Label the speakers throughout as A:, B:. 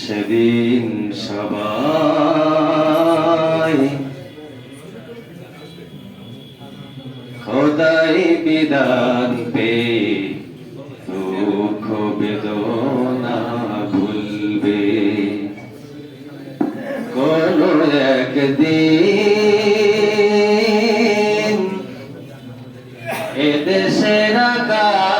A: সেদিন সবাই খোদাই বিধান পে দুঃখ বেদনা ভুলবে। কোন একদিন এদেশের আকাশে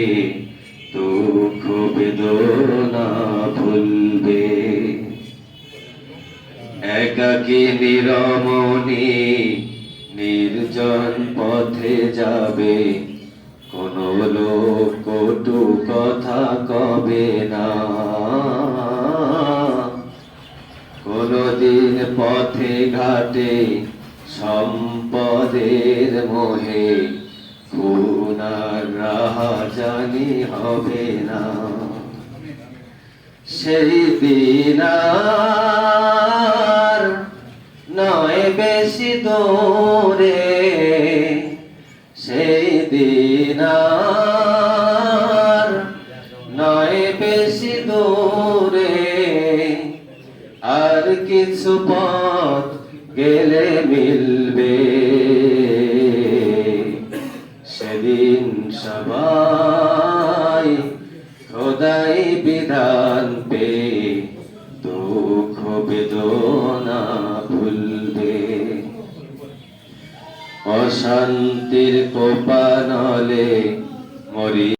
A: একাকী নিরমণি নির্জন পথে যাবে। কোন লোক কটু কথা কবে না। কোনদিন পথে ঘাটে সম্পদের মোহে খুনার রাহা জানি হবে না। সেই দিন আর নয় বেশি দূরে, সেই দিন আর নয় বেশি দূরে। আর কিছু পথ গেলে মিলবে খোদাই বিধান পে দুঃখ বেদনা ভুলবে। অশান্তির কোপানলে মরি